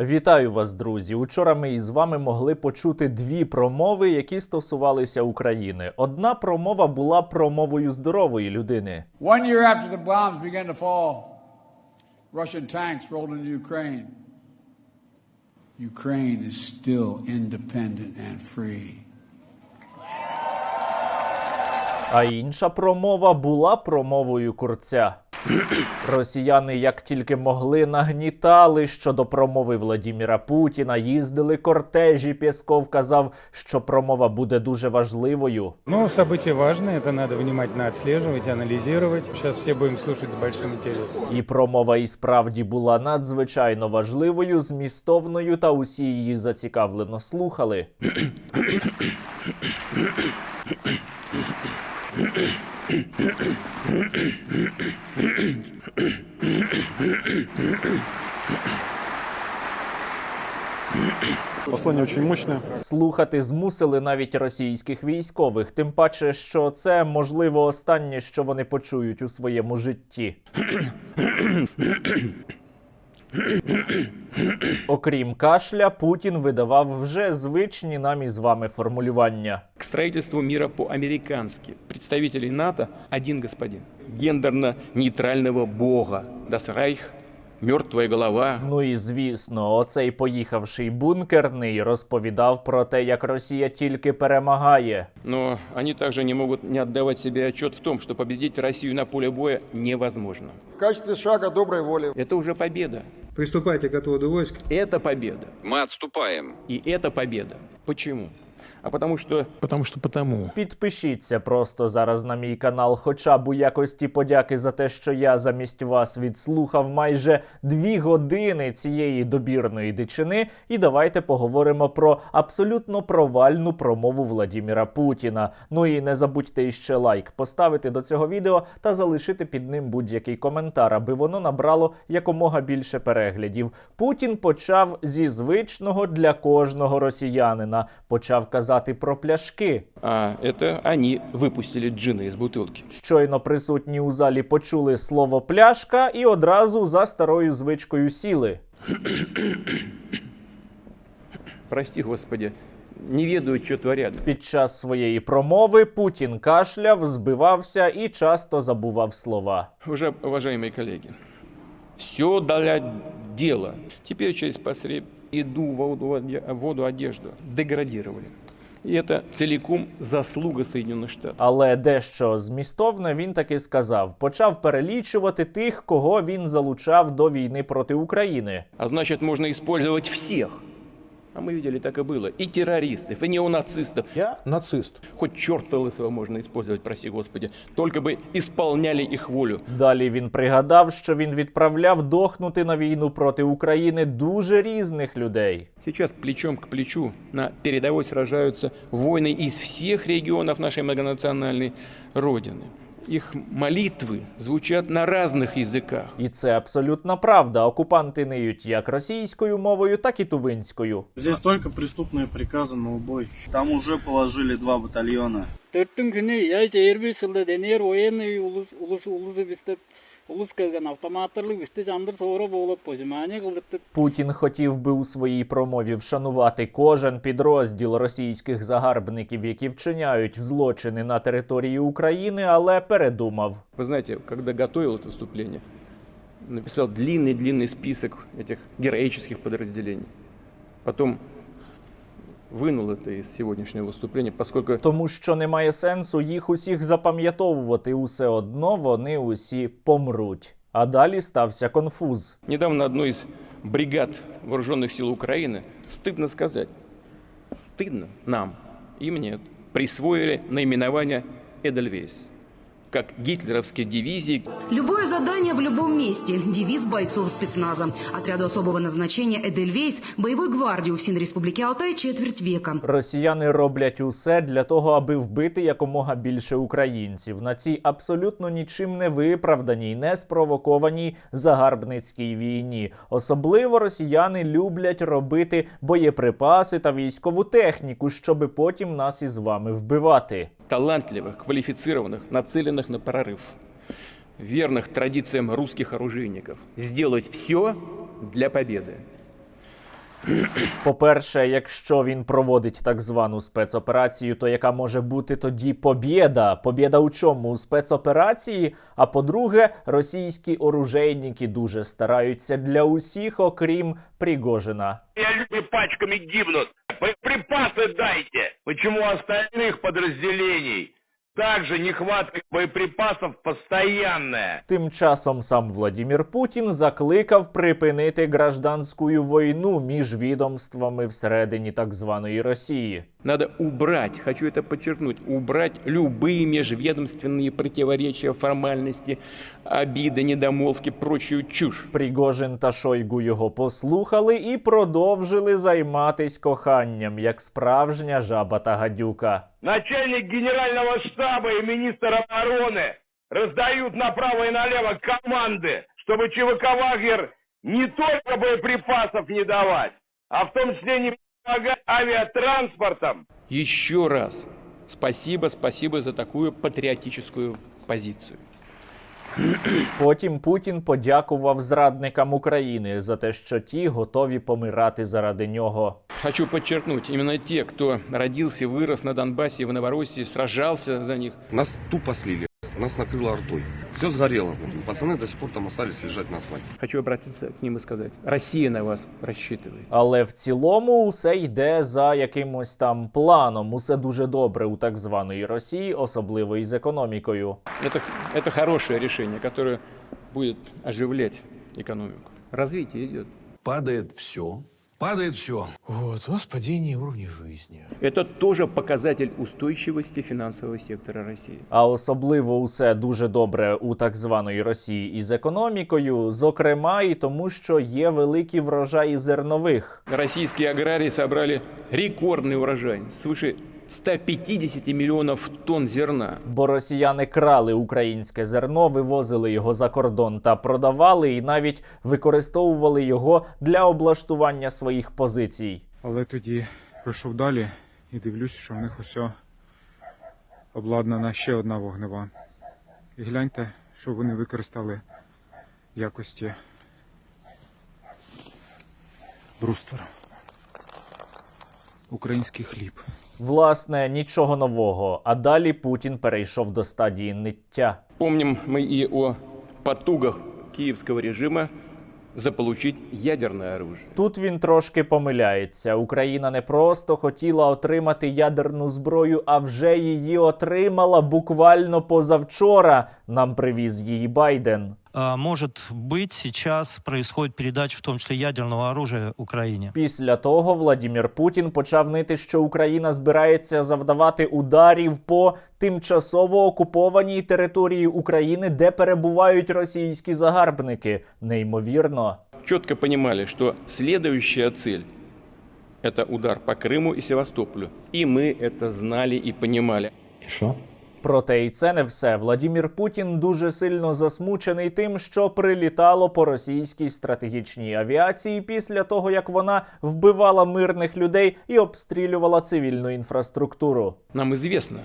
Вітаю вас, друзі! Учора ми із вами могли почути дві промови, які стосувалися України. Одна промова була промовою здорової людини. One year after the bombs began to fall, Russian tanks rolled into Ukraine. Ukraine is still independent and free. А інша промова була промовою курця. Росіяни, як тільки могли, нагнітали щодо промови Владіміра Путіна, їздили кортежі. Пєсков казав, що промова буде дуже важливою. Ну, событие важное, это надо внимательно отслеживать, анализировать. Сейчас все будем слушать с большим интересом. І промова і справді була надзвичайно важливою, змістовною, та усі її зацікавлено слухали. Послание очень мощное. Слухати змусили навіть російських військових, тим паче, що це можливо останнє, що вони почують у своєму житті. Окрім кашля, Путін видавав вже звичні нам із вами формулювання. к строительству мира по-американски. Представителей НАТО один господин. Гендерно-нейтрального бога. Das Reich, мертвая голова. Ну і звісно, оцей поїхавший бункерний розповідав про те, як Росія тільки перемагає. Но они также не могут не отдавать себе отчет в том, что победить Россию на поле боя невозможно. В качестве шага доброй воли Это уже победа. Приступайте к отводу войск. Это победа. Мы отступаем. И это победа. Почему? А потому что... Потому что потому. Підпишіться просто зараз на мій канал, хоча б у якості подяки за те, що я замість вас відслухав майже дві години цієї добірної дичини. І давайте поговоримо про абсолютно провальну промову Владіміра Путіна. Ну і не забудьте іще лайк поставити до цього відео та залишити під ним будь-який коментар, аби воно набрало якомога більше переглядів. Путін почав зі звичного для кожного росіянина. Почав казати про пляшки. А это они выпустили джина из бутылки. Щойно присутні у залі почули слово пляшка і одразу за старою звичкою сіли. Прости, Господи, не ведают, что творят. Під час своєї промови Путін кашляв, збивався і часто забував слова. Уже, уважаемые коллеги, все для дела. Теперь через посред еду, воду, оде- воду, одежду деградировали. И це целиком заслуга Соединенных Штатів. Але дещо змістовне він таки сказав: почав перелічувати тих, кого він залучав до війни проти України. А значить, можна використовувати всех. А мы видели, так и было. И террористов, и неонацистов. Я нацист. Хоть черта лысого можно использовать, проси Господи. Только бы исполняли их волю. Далі він пригадав, що він відправляв дохнути на війну проти України дуже різних людей. Сейчас плечом к плечу на передовой сражаются воины из всех регионов нашей многонациональной Родины. Их молитвы звучат на разных языках. І це абсолютна правда. Окупанти ниють як російською мовою, так і тувинською. Здесь только преступные приказы на убой. Там уже положили два батальона. төрттүн күнү яйча эрбиш жылда денер военный улус улус улусу бистеп улус келген автоматтарлык бисти жандыр соора боолоп позимание кылдыртып Путін хотів би у своїй промові вшанувати кожен підрозділ російських загарбників, які вчиняють злочини на території України, але передумав. Вы знаете, когда готовил это выступление, написал длинный-длинный список этих героических подразделений. Потом вынул это из сегодняшнего выступления, поскольку Тому що немає сенсу їх усіх запам'ятовувати. Усе одно вони усі помруть. А далі стався конфуз. недавно одной из бригад вооруженных сил Украины, стыдно сказать, стыдно нам и мне, присвоили наименование «Эдельвейс», как гитлеровские дивизии, Любое задание в любом месте – девиз бойцов спецназа. Отряду особого назначения «Эдельвейс» боевой гвардии УФСИН Республики Алтай четверть века. Росіяни роблять усе для того, аби вбити якомога більше українців на цій абсолютно нічим не виправданій, не спровокованій загарбницькій війні. Особливо росіяни люблять робити боєприпаси та військову техніку, щоби потім нас із вами вбивати талантливых, квалифицированных, нацеленных на прорыв, верных традициям русских оружейников. Сделать все для победы. По-перше, якщо він проводить так звану спецоперацію, то яка може бути тоді побєда? Побєда у чому? У спецоперації? А по-друге, російські оружейники дуже стараються для усіх, окрім Пригожина. люди пачками гибнут. Боеприпасы дайте. Почему остальных подразделений также нехватка боеприпасов постоянная? Тим часом сам Владімір Путін закликав припинити гражданську війну між відомствами всередині так званої Росії. Надо убрать, хочу это подчеркнуть, убрать любые межведомственные противоречия, формальности, обиды, недомолвки, прочую чушь. Пригожин та Шойгу його послухали і продовжили займатись коханням, як справжня жаба та гадюка. Начальник генерального штаба и министр обороны раздают направо и налево команды, чтобы ЧВК «Вагнер» не только боеприпасов не давать, а в том числе не помогать авиатранспортом. Еще раз спасибо, спасибо за такую патриотическую позицию. Потім Путін подякував зрадникам України за те, що ті готові помирати заради нього. Хочу подчеркнути, іменно ті, хто родився, вирос на Донбасі в Новоросії, сражався за них, Нас тупо слили. Нас накрило ртой. Все сгорело. Пацаны до сих пор там остались лежать на асфальте. хочу обратиться к ним и сказать, Россия на вас рассчитывает. Але в цілому усе йде за якимось там планом. Усе дуже добре у так званої Росії, особливо із економікою. Это, это хорошее решение, которое будет оживлять экономику. Развитие идет. Падает все. Падает все. Вот, у нас падение уровня жизни. Это тоже показатель устойчивости финансового сектора России. А особливо усе дуже добре у так званої Росії із економікою, зокрема і тому, що є великі врожаї зернових. Российские аграрии собрали рекордный урожай, свыше 150 миллионов тонн зерна. Бо росіяни крали українське зерно, вивозили його за кордон та продавали, і навіть використовували його для облаштування своїх позицій. Але тоді пройшов далі і дивлюсь, що в них усе обладнана ще одна вогнева. І гляньте, що вони використали в якості бруствера. Український хліб. Власне, нічого нового. А далі Путін перейшов до стадії ниття. Помним мы и о потугах киевского режима заполучить ядерное оружие. Тут він трошки помиляється. Україна не просто хотіла отримати ядерну зброю, а вже її отримала буквально позавчора. Нам привіз її Байден. Может быть, сейчас происходит передача, в том числе ядерного оружия Украине. Після того Владімір Путін почав нити, що Україна збирається завдавати ударів по тимчасово окупованій території України, де перебувають російські загарбники. Неймовірно. Четко понимали, что следующая цель – это удар по Крыму и Севастополю. И мы это знали и понимали. Проте і це не все. Владімір Путін дуже сильно засмучений тим, що прилітало по російській стратегічній авіації після того, як вона вбивала мирних людей і обстрілювала цивільну інфраструктуру. Нам известно,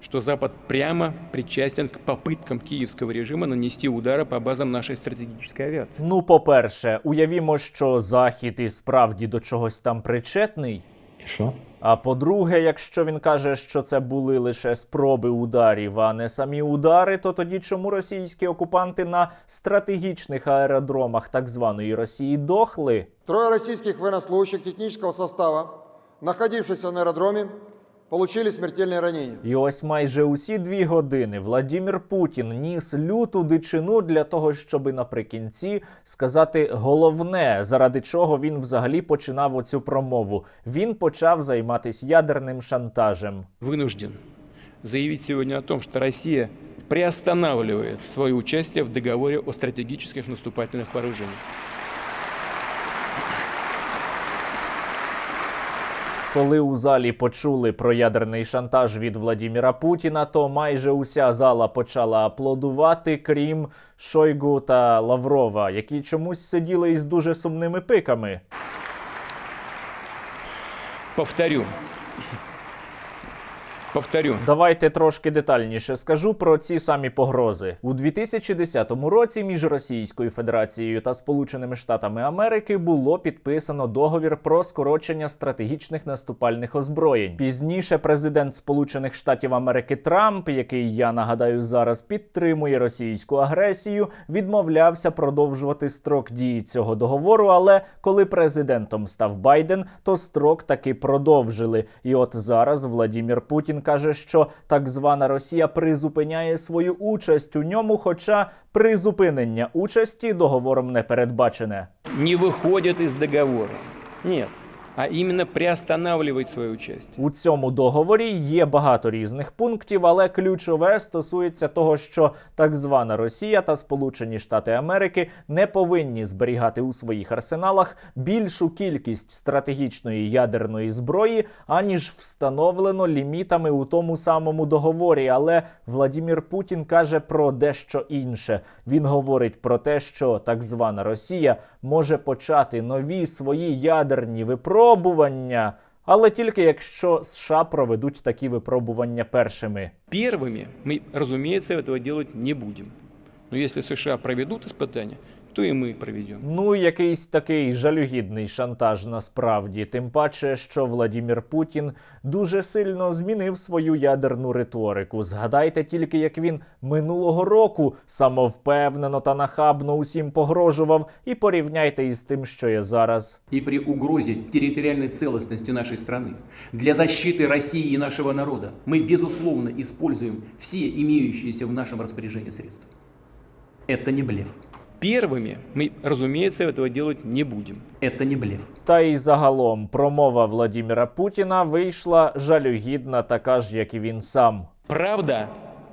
что Запад прямо причастен к попыткам киевского режима нанести удары по базам нашей стратегической авиации. Ну, по-перше, уявімо, що Захід і справді до чогось там причетний. Что? А по-друге, якщо він каже, що це були лише спроби ударів, а не самі удари, то тоді чому російські окупанти на стратегічних аеродромах так званої Росії дохли? Троє російських военнослужащих технічного состава, знаходившись на аэродроме, получили смертельные ранения. І ось майже усі дві години Владімір Путін ніс люту дичину для того, щоби наприкінці сказати головне, заради чого він взагалі починав оцю промову. Він почав займатися ядерним шантажем. Вынужден заявить сегодня о том, что Россия приостанавливает свое участие в договоре о стратегических наступательных вооружениях. Коли у залі почули про ядерний шантаж від Владіміра Путіна, то майже уся зала почала аплодувати, крім Шойгу та Лаврова, які чомусь сиділи із дуже сумними пиками. Повторю, Повторю, Давайте трошки детальніше скажу про ці самі погрози. У 2010 році між Російською Федерацією та Сполученими Штатами Америки було підписано договір про скорочення стратегічних наступальних озброєнь. Пізніше президент Сполучених Штатів Америки Трамп, який я нагадаю зараз підтримує російську агресію, відмовлявся продовжувати строк дії цього договору. Але коли президентом став Байден, то строк таки продовжили. І от зараз Владімір Путін каже, що так звана Росія призупиняє свою участь у ньому, хоча призупинення участі договором не передбачене. не виходять із договору. Нет, а именно приостанавливать свое участие. У цьому договорі є багато різних пунктів, але ключове стосується того, що так звана Росія та Сполучені Штати Америки не повинні зберігати у своїх арсеналах більшу кількість стратегічної ядерної зброї, аніж встановлено лімітами у тому самому договорі. Але Владімір Путін каже про дещо інше. Він говорить про те, що так звана Росія може почати нові свої ядерні випробування Але тільки якщо США проведуть такі випробування першими. Первыми мы, разумеется, этого делать не будем. Но если США проведут испытания, то и мы проведем. Ну, якийсь такий жалюгідний шантаж насправді. Тим паче, що Владімір Путін дуже сильно змінив свою ядерну риторику. Згадайте тільки, як він минулого року самовпевнено та нахабно усім погрожував, і порівняйте із тим, що є зараз. и при угрозе территориальной целостности нашей страны для защиты России и нашего народа мы, безусловно, используем все имеющиеся в нашем распоряжении средства. Это не блеф. Первыми мы, разумеется, этого делать не будем. Это не блеф. Та й загалом промова Владіміра Путіна вийшла жалюгідна, така ж, як і він сам. Правда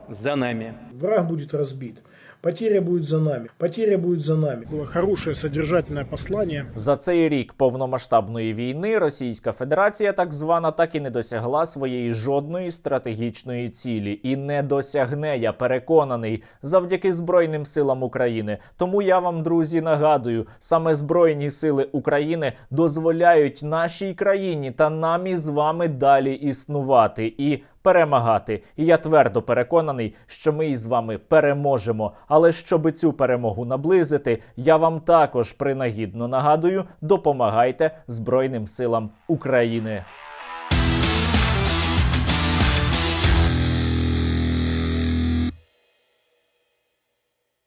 за нами. Враг будет разбит. Потеря будет за нами. Потеря будет за нами. Было хорошее содержательное послание. За цей рік повномасштабної війни Російська Федерація, так звана, так і не досягла своєї жодної стратегічної цілі і не досягне, я переконаний, завдяки Збройним силам України. Тому я вам, друзі, нагадую, саме Збройні сили України дозволяють нашій країні та нам із вами далі існувати і перемагати. І я твердо переконаний, що ми із вами переможемо. Але щоб цю перемогу наблизити, я вам також принагідно нагадую: допомагайте Збройним силам України.